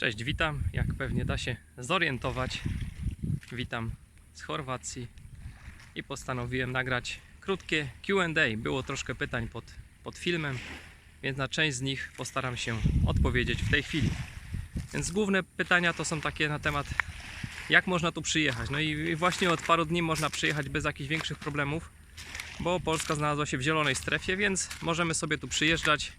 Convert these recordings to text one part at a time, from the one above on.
Cześć, witam. Jak pewnie da się zorientować, witam z Chorwacji i postanowiłem nagrać krótkie QA. Było troszkę pytań pod, pod filmem, więc na część z nich postaram się odpowiedzieć w tej chwili. Więc główne pytania to są takie na temat, jak można tu przyjechać. No i i właśnie od paru dni można przyjechać bez jakichś większych problemów, bo Polska znalazła się w zielonej strefie, więc możemy sobie tu przyjeżdżać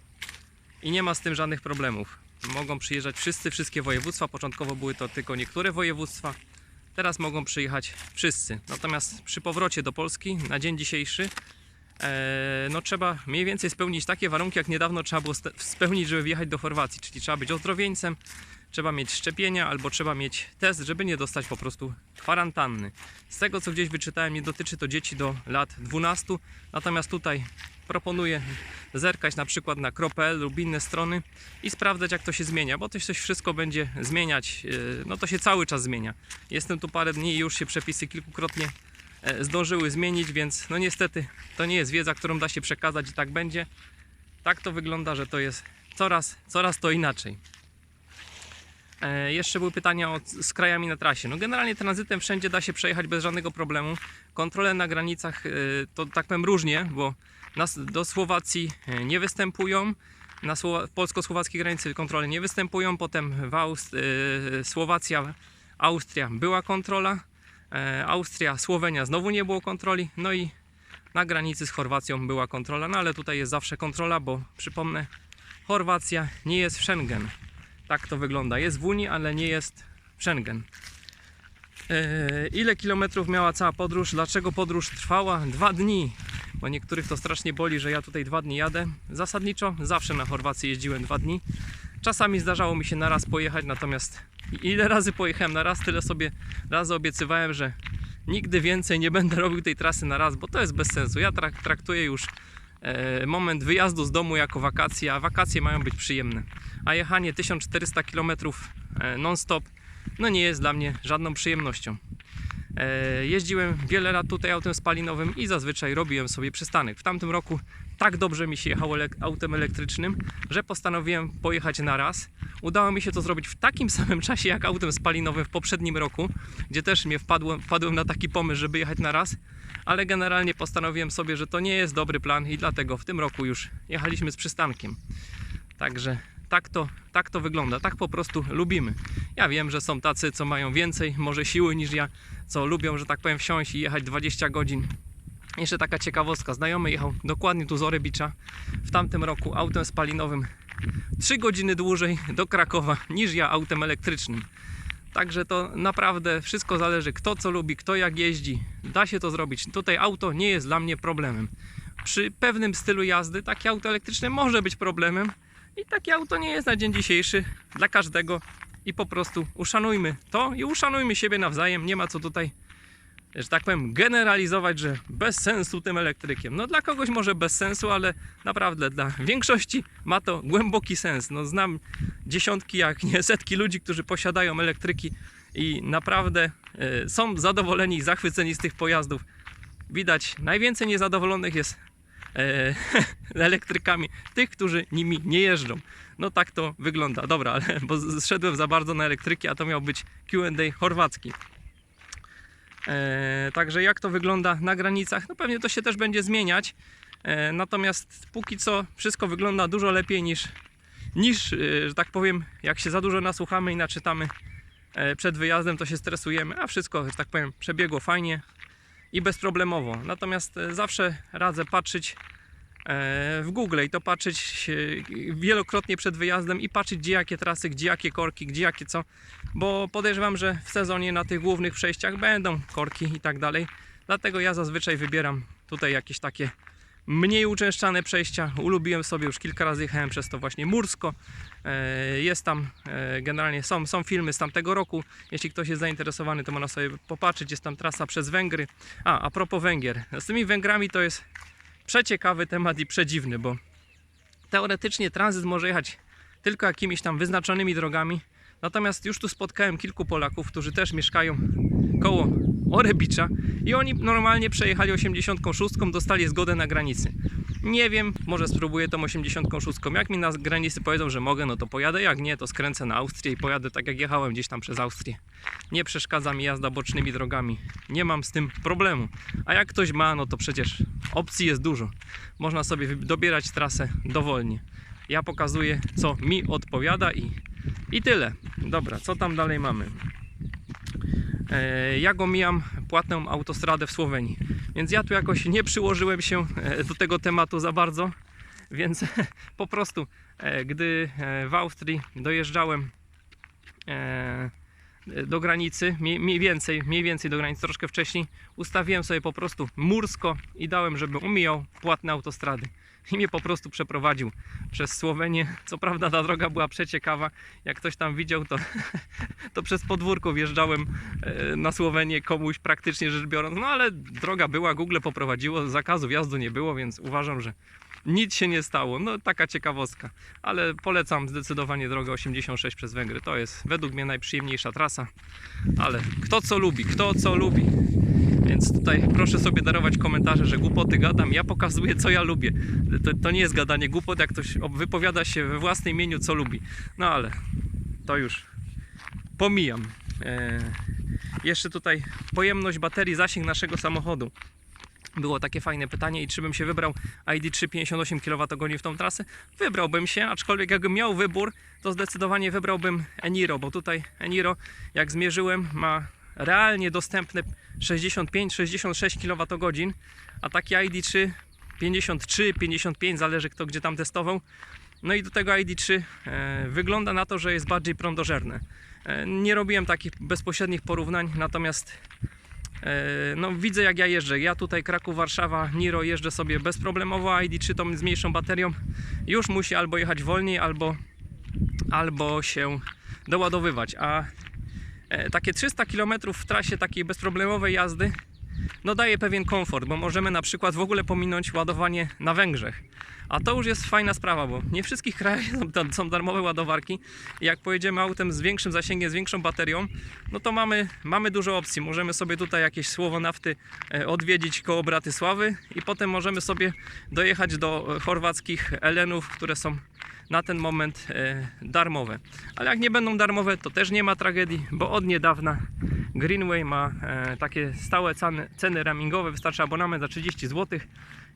i nie ma z tym żadnych problemów. Mogą przyjeżdżać wszyscy, wszystkie województwa. Początkowo były to tylko niektóre województwa. Teraz mogą przyjechać wszyscy. Natomiast przy powrocie do Polski na dzień dzisiejszy e, no trzeba mniej więcej spełnić takie warunki, jak niedawno trzeba było spełnić, żeby wjechać do Chorwacji. Czyli trzeba być ozdrowieńcem, trzeba mieć szczepienia albo trzeba mieć test, żeby nie dostać po prostu kwarantanny. Z tego co gdzieś wyczytałem, nie dotyczy to dzieci do lat 12. Natomiast tutaj proponuję zerkać na przykład na kro.pl lub inne strony i sprawdzać jak to się zmienia, bo to się wszystko będzie zmieniać, yy, no to się cały czas zmienia. Jestem tu parę dni i już się przepisy kilkukrotnie e, zdążyły zmienić, więc no niestety to nie jest wiedza, którą da się przekazać i tak będzie. Tak to wygląda, że to jest coraz, coraz to inaczej. E, Jeszcze były pytania o, z krajami na trasie. No generalnie tranzytem wszędzie da się przejechać bez żadnego problemu. Kontrole na granicach e, to tak powiem różnie, bo nas, do Słowacji e, nie występują. Na Słowa- polsko-słowackiej granicy kontrole nie występują. Potem w Aust- Słowacja, Austria była kontrola. Austria, Słowenia znowu nie było kontroli. No i na granicy z Chorwacją była kontrola. No ale tutaj jest zawsze kontrola, bo przypomnę, Chorwacja nie jest w Schengen. Tak to wygląda. Jest w Unii, ale nie jest w Schengen. E, Ile kilometrów miała cała podróż? Dlaczego podróż trwała dwa dni? Bo niektórych to strasznie boli, że ja tutaj dwa dni jadę. Zasadniczo zawsze na Chorwację jeździłem dwa dni. Czasami zdarzało mi się na raz pojechać, natomiast ile razy pojechałem na raz, tyle sobie razy obiecywałem, że nigdy więcej nie będę robił tej trasy na raz, bo to jest bez sensu. Ja trak- traktuję już moment wyjazdu z domu jako wakacje, a wakacje mają być przyjemne. A jechanie 1400 km e, non-stop no nie jest dla mnie żadną przyjemnością. E, Jeździłem wiele lat tutaj autem spalinowym i zazwyczaj robiłem sobie przystanek. W tamtym roku tak dobrze mi się jechało autem elektrycznym, że postanowiłem pojechać na raz. Udało mi się to zrobić w takim samym czasie jak autem spalinowym w poprzednim roku, gdzie też mnie wpadłem, wpadłem na taki pomysł, żeby jechać na raz, ale generalnie postanowiłem sobie, że to nie jest dobry plan i dlatego w tym roku już jechaliśmy z przystankiem. Także tak to, tak to wygląda, tak po prostu lubimy. Ja wiem, że są tacy, co mają więcej może siły niż ja, co lubią, że tak powiem, wsiąść i jechać 20 godzin. Jeszcze taka ciekawostka, znajomy jechał dokładnie tu z Orebicza w tamtym roku autem spalinowym 3 godziny dłużej do Krakowa niż ja autem elektrycznym. Także to naprawdę wszystko zależy kto co lubi, kto jak jeździ. Da się to zrobić. Tutaj auto nie jest dla mnie problemem. Przy pewnym stylu jazdy takie auto elektryczne może być problemem i takie auto nie jest na dzień dzisiejszy dla każdego i po prostu uszanujmy to i uszanujmy siebie nawzajem. Nie ma co tutaj, że tak powiem, generalizować, że bez sensu tym elektrykiem. No dla kogoś może bez sensu, ale naprawdę dla większości ma to głęboki sens. No znam dziesiątki, jak nie setki ludzi, którzy posiadają elektryki i naprawdę e, są zadowoleni i zachwyceni z tych pojazdów. Widać, najwięcej niezadowolonych jest elektrykami, tych, którzy nimi nie jeżdżą. No tak to wygląda. Dobra, ale bo zszedłem za bardzo na elektryki, a to miał być Q&A chorwacki. E, także jak to wygląda na granicach? No pewnie to się też będzie zmieniać. E, natomiast póki co wszystko wygląda dużo lepiej niż, niż e, że tak powiem, jak się za dużo nasłuchamy i naczytamy e, przed wyjazdem, to się stresujemy, a wszystko, że tak powiem, przebiegło fajnie i bezproblemowo. Natomiast e, zawsze radzę patrzeć e, w Google i to patrzeć wielokrotnie przed wyjazdem i patrzeć gdzie jakie trasy, gdzie jakie korki, gdzie jakie co, bo podejrzewam, że w sezonie na tych głównych przejściach będą korki i tak dalej. Dlatego ja zazwyczaj wybieram tutaj jakieś takie mniej uczęszczane przejścia. Ulubiłem sobie już kilka razy jechałem przez to właśnie Mursko. E, Jest tam e, generalnie są, są filmy z tamtego roku. Jeśli ktoś jest zainteresowany, to można sobie popatrzeć. Jest tam trasa przez Węgry. A, a propos Węgier. Z tymi Węgrami to jest przeciekawy temat i przedziwny, bo teoretycznie tranzyt może jechać tylko jakimiś tam wyznaczonymi drogami. Natomiast już tu spotkałem kilku Polaków, którzy też mieszkają koło Orebicza i oni normalnie przejechali 86, dostali zgodę na granicy. Nie wiem, może spróbuję tą 86. Jak mi na granicy powiedzą, że mogę, no to pojadę. Jak nie, to skręcę na Austrię i pojadę tak jak jechałem gdzieś tam przez Austrię. Nie przeszkadza mi jazda bocznymi drogami. Nie mam z tym problemu. A jak ktoś ma, no to przecież opcji jest dużo. Można sobie dobierać trasę dowolnie. Ja pokazuję, co mi odpowiada i, i tyle. Dobra, co tam dalej mamy? E, Ja go mijam płatną autostradę w Słowenii. Więc ja tu jakoś nie przyłożyłem się e, do tego tematu za bardzo. Więc po prostu, e, gdy w Austrii dojeżdżałem do granicy, mniej więcej, mniej więcej do granicy, troszkę wcześniej, ustawiłem sobie po prostu mursko i dałem, żeby umijał płatne autostrady. I mnie po prostu przeprowadził przez Słowenię. Co prawda ta droga była przeciekawa. Jak ktoś tam widział, to, to przez podwórko wjeżdżałem e, na Słowenię komuś praktycznie rzecz biorąc. No ale droga była, Google poprowadziło, zakazu wjazdu nie było, więc uważam, że nic się nie stało. No taka ciekawostka. Ale polecam zdecydowanie drogę 86 przez Węgry. To jest według mnie najprzyjemniejsza trasa. Ale kto co lubi, kto co lubi. Więc tutaj proszę sobie darować komentarze, że głupoty gadam. Ja pokazuję, co ja lubię. To, to nie jest gadanie głupot, jak ktoś wypowiada się we własnym imieniu, co lubi. No ale to już pomijam. E, jeszcze tutaj pojemność baterii, zasięg naszego samochodu. Było takie fajne pytanie i czy bym się wybrał ID3 58 kWh w tą trasę? Wybrałbym się, aczkolwiek jakbym miał wybór, to zdecydowanie wybrałbym Eniro, bo tutaj Eniro, jak zmierzyłem, ma realnie dostępne 65-66 kWh, a taki ID3 53, 55, zależy kto gdzie tam testował. No i do tego ID3 e, wygląda na to, że jest bardziej prądożerne. E, nie robiłem takich bezpośrednich porównań, natomiast e, no, widzę jak ja jeżdżę. Ja tutaj Kraków, Warszawa, Niro jeżdżę sobie bezproblemowo, a ID3 to z mniejszą baterią już musi albo jechać wolniej, albo, albo się doładowywać. A takie 300 km w trasie takiej bezproblemowej jazdy no daje pewien komfort, bo możemy na przykład w ogóle pominąć ładowanie na Węgrzech. A to już jest fajna sprawa, bo nie wszystkich krajach są, darmowe ładowarki. Jak pojedziemy autem z większym zasięgiem, z większą baterią, no to mamy, mamy dużo opcji. Możemy sobie tutaj jakieś słowo nafty e, odwiedzić koło Bratysławy i potem możemy sobie dojechać do e, chorwackich Elenów, które są na ten moment e, darmowe. Ale jak nie będą darmowe, to też nie ma tragedii, bo od niedawna Greenway ma e, takie stałe ceny, ceny roamingowe, wystarczy abonament za 30 zł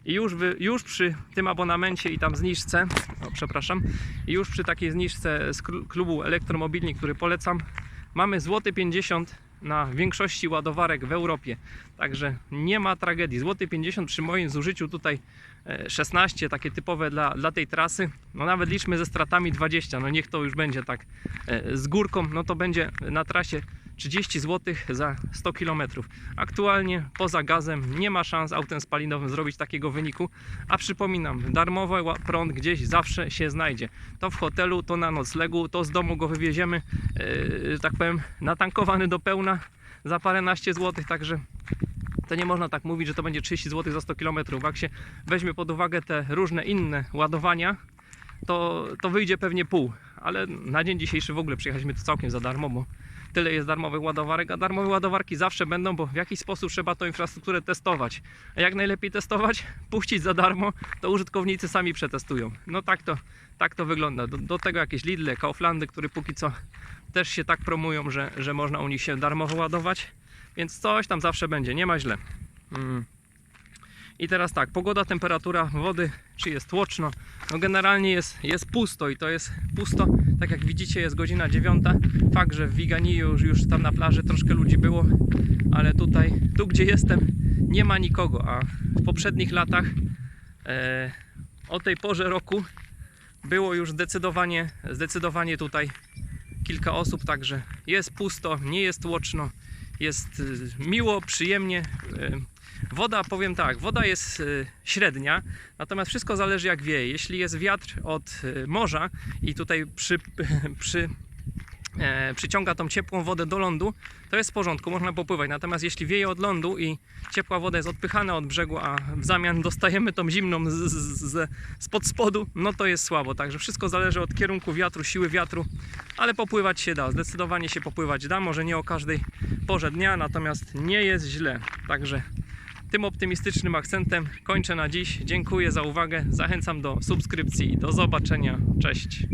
i już, wy, już przy tym abonamencie i tam zniżce, o, przepraszam, i już przy takiej zniżce z klu- klubu Elektromobilni, który polecam, mamy złoty 50 na większości ładowarek w Europie. Także nie ma tragedii. Złoty 50 przy moim zużyciu tutaj 16, takie typowe dla, dla tej trasy. No nawet liczmy ze stratami 20, no niech to już będzie tak e, z górką, no to będzie na trasie 30 zł za 100 km. Aktualnie poza gazem nie ma szans autem spalinowym zrobić takiego wyniku, a przypominam, darmowy prąd gdzieś zawsze się znajdzie. To w hotelu, to na noclegu, to z domu go wywieziemy, yy, tak powiem, natankowany do pełna za paręnaście złotych, także to nie można tak mówić, że to będzie 30 zł za 100 km. Jak się weźmie pod uwagę te różne inne ładowania, to, to wyjdzie pewnie pół, ale na dzień dzisiejszy w ogóle przyjechaliśmy tu całkiem za darmo, bo tyle jest darmowych ładowarek, a darmowe ładowarki zawsze będą, bo w jakiś sposób trzeba tą infrastrukturę testować. A jak najlepiej testować? Puścić za darmo, to użytkownicy sami przetestują. No tak to, tak to wygląda. Do, do tego jakieś Lidle, Kauflandy, które póki co też się tak promują, że, że można u nich się darmowo ładować, więc coś tam zawsze będzie, nie ma źle. Mm. I teraz tak, pogoda, temperatura wody, czy jest tłoczno. No generalnie jest, jest pusto i to jest pusto, tak jak widzicie jest godzina 9. Fakt, że w Wiganii już, już tam na plaży troszkę ludzi było, ale tutaj, tu gdzie jestem nie ma nikogo, a w poprzednich latach e, o tej porze roku było już zdecydowanie, zdecydowanie tutaj kilka osób, także jest pusto, nie jest tłoczno, jest y, miło, przyjemnie. y, Woda, powiem tak, woda jest y, średnia, natomiast wszystko zależy jak wieje. Jeśli jest wiatr od morza i tutaj przy, przy, e, przyciąga tą ciepłą wodę do lądu, to jest w porządku, można popływać. Natomiast jeśli wieje od lądu i ciepła woda jest odpychana od brzegu, a w zamian dostajemy tą zimną z, z, z, spod spodu, no to jest słabo. Także wszystko zależy od kierunku wiatru, siły wiatru, ale popływać się da. Zdecydowanie się popływać da, może nie o każdej porze dnia, natomiast nie jest źle. Także tym optymistycznym akcentem kończę na dziś. Dziękuję za uwagę. Zachęcam do subskrypcji i do zobaczenia. Cześć.